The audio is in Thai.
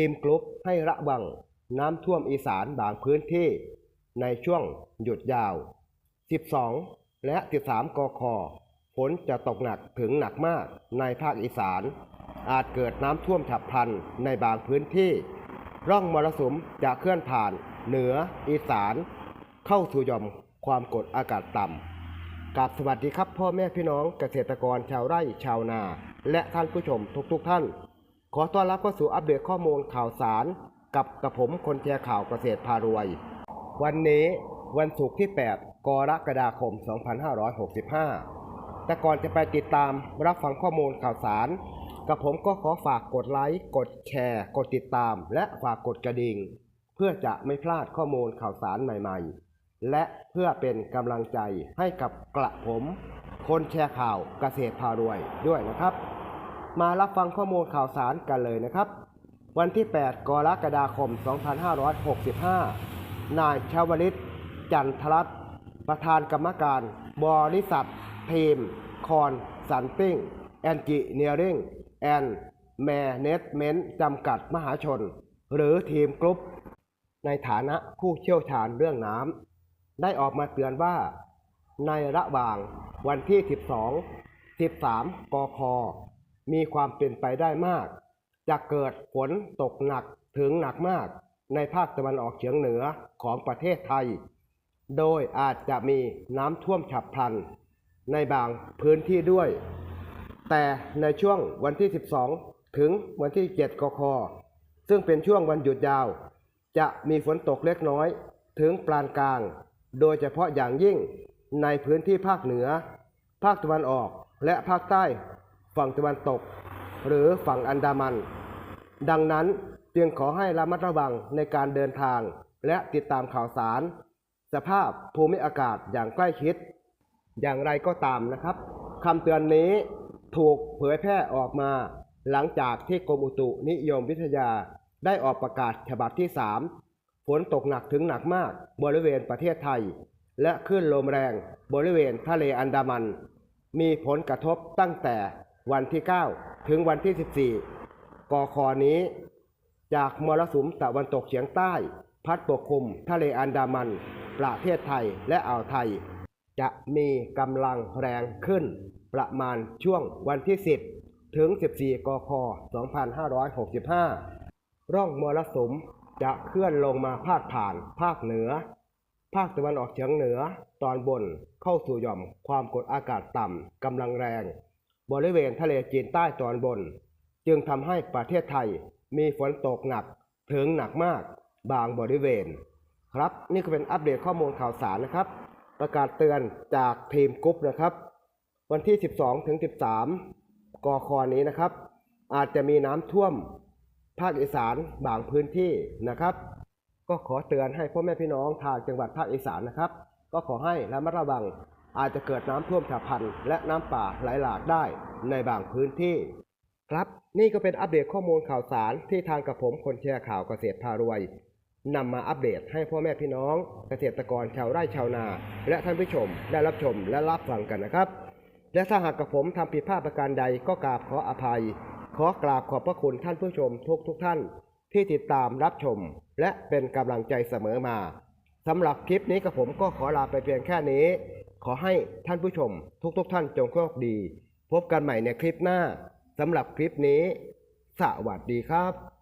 ทีมกรุ๊ปให้ระวังน้ำท่วมอีสานบางพื้นที่ในช่วงหยุดยาว 12 และ 13 กค ฝนจะตกหนักถึงหนักมากในภาคอีสาน อาจเกิดน้ำท่วมฉับพลันในบางพื้นที่ ร่องมรสุมจะเคลื่อนผ่านเหนืออีสาน เข้าสู่ย่อมความกดอากาศต่ำกับสวัสดีครับพ่อแม่พี่น้องเกษตรกรชาวไร่ชาวนา และท่านผู้ชมทุกๆทท่าน ขอต้อนรับเข้าสู่อัปเดตข้อมูลข่าวสารกับกระผมคนแชร์ข่าวเกษตรพารวย วันนี้วันศุกร์ที่ 8 กรกฎาคม 2565 แต่ก่อนจะไปติดตามรับฟังข้อมูลข่าวสาร กับผมก็ขอฝากกดไลค์ กดแชร์ กดติดตาม และฝากกดกระดิ่ง เพื่อจะไม่พลาดข้อมูลข่าวสารใหม่ๆ และเพื่อเป็นกำลังใจให้กับกระผม คนแชร์ข่าวเกษตรพารวยด้วยนะครับ มารับฟังข้อมูลข่าวสารกันเลยนะครับ วันที่ 8 กรกฎาคม 2565 นายชาวลิต จันทรัตน์ประธานกรรมการ บริษัททีมคอนสันปิ้งแอนจิเนียริงแอนแมเนจเมนต์จำกัดมหาชน หรือทีมกรุ๊ป ในฐานะผู้เชี่ยวชาญเรื่องน้ำได้ออกมาเตือนว่า ในระหว่างวันที่ 12 13 กค มีความเป็นไปได้มาก จะเกิดฝนตกหนักถึงหนักมาก ในภาคตะวันออกเฉียงเหนือของประเทศไทย โดยอาจจะมีน้ำท่วมฉับพลัน ในบางพื้นที่ด้วย แต่ในช่วงวันที่ 12 ถึงวันที่ 7 กค ซึ่งเป็นช่วงวันหยุดยาว จะมีฝนตกเล็กน้อยถึงปานกลาง โดยเฉพาะอย่างยิ่งในพื้นที่ภาคเหนือ ภาคตะวันออกและภาคใต้ ฝั่งตะวันตก หรือฝั่งอันดามัน ดังนั้นจึงขอให้ระมัดระวังในการเดินทาง และติดตามข่าวสาร สภาพภูมิอากาศอย่างใกล้ชิด อย่างไรก็ตามนะครับคำเตือนนี้ถูกเผยแพร่ออกมา หลังจากที่กรมอุตุนิยมวิทยาได้ออกประกาศฉบับที่ 3 ฝนตกหนักถึงหนักมากบริเวณประเทศไทย และคลื่นลมแรงบริเวณทะเลอันดามัน มีผลกระทบตั้งแต่ วันที่ 9 ถึงวันที่ 14กคนี้ จากมรสุมตะวันตกเฉียงใต้ พัดปกคลุมทะเลอันดามัน ประเทศไทยและอ่าวไทย จะมีกำลังแรงขึ้น ประมาณช่วงวันที่ 10 ถึง 14กค2565 ร่องมรสุมจะเคลื่อนลงมาพาดผ่านภาคเหนือ ภาคตะวันออกเฉียงเหนือตอนบนเข้าสู่หย่อมความกดอากาศต่ำกำลังแรง บริเวณทะเลจีนใต้ตอนบน จึงทำให้ประเทศไทยมีฝนตกหนักถึงหนักมากบางบริเวณ ครับนี่ก็เป็นอัปเดตข้อมูลข่าวสารนะครับ ประกาศเตือนจากทีมกรุ๊ปนะครับ วันที่ 12ถึง13กอคอนี้นะครับ อาจจะมีน้ำท่วมภาคอีสานบางพื้นที่นะครับ ก็ขอเตือนให้พ่อแม่พี่น้องทางจังหวัดภาคอีสานนะครับ ก็ขอให้ระมัดระวัง อาจจะเกิดน้ำท่วมฉับพลันและน้ำป่าไหลหลากได้ในบางพื้นที่ ครับนี่ก็เป็นอัปเดตข้อมูลข่าวสารที่ทางกับผมคนแชร์ข่าวเกษตรพารวยนำมาอัปเดตให้พ่อแม่พี่น้อง เกษตรกรชาวไร่ชาวนา และท่านผู้ชมได้รับชมและรับฟังกันนะครับ และถ้าหากกับผมทำผิดพลาดประการใดก็กราบขออภัย ขอกราบขอบพระคุณท่านผู้ชมทุกทุกท่าน ที่ติดตามรับชม และเป็นกำลังใจเสมอมาสำหรับคลิปนี้กับผมก็ขอลาไปเพียงแค่นี้ ขอให้ท่านผู้ชม ทุกๆทท่านจงโชคดี พบกันใหม่ในคลิปหน้าสำหรับคลิปนี้ สวัสดีครับ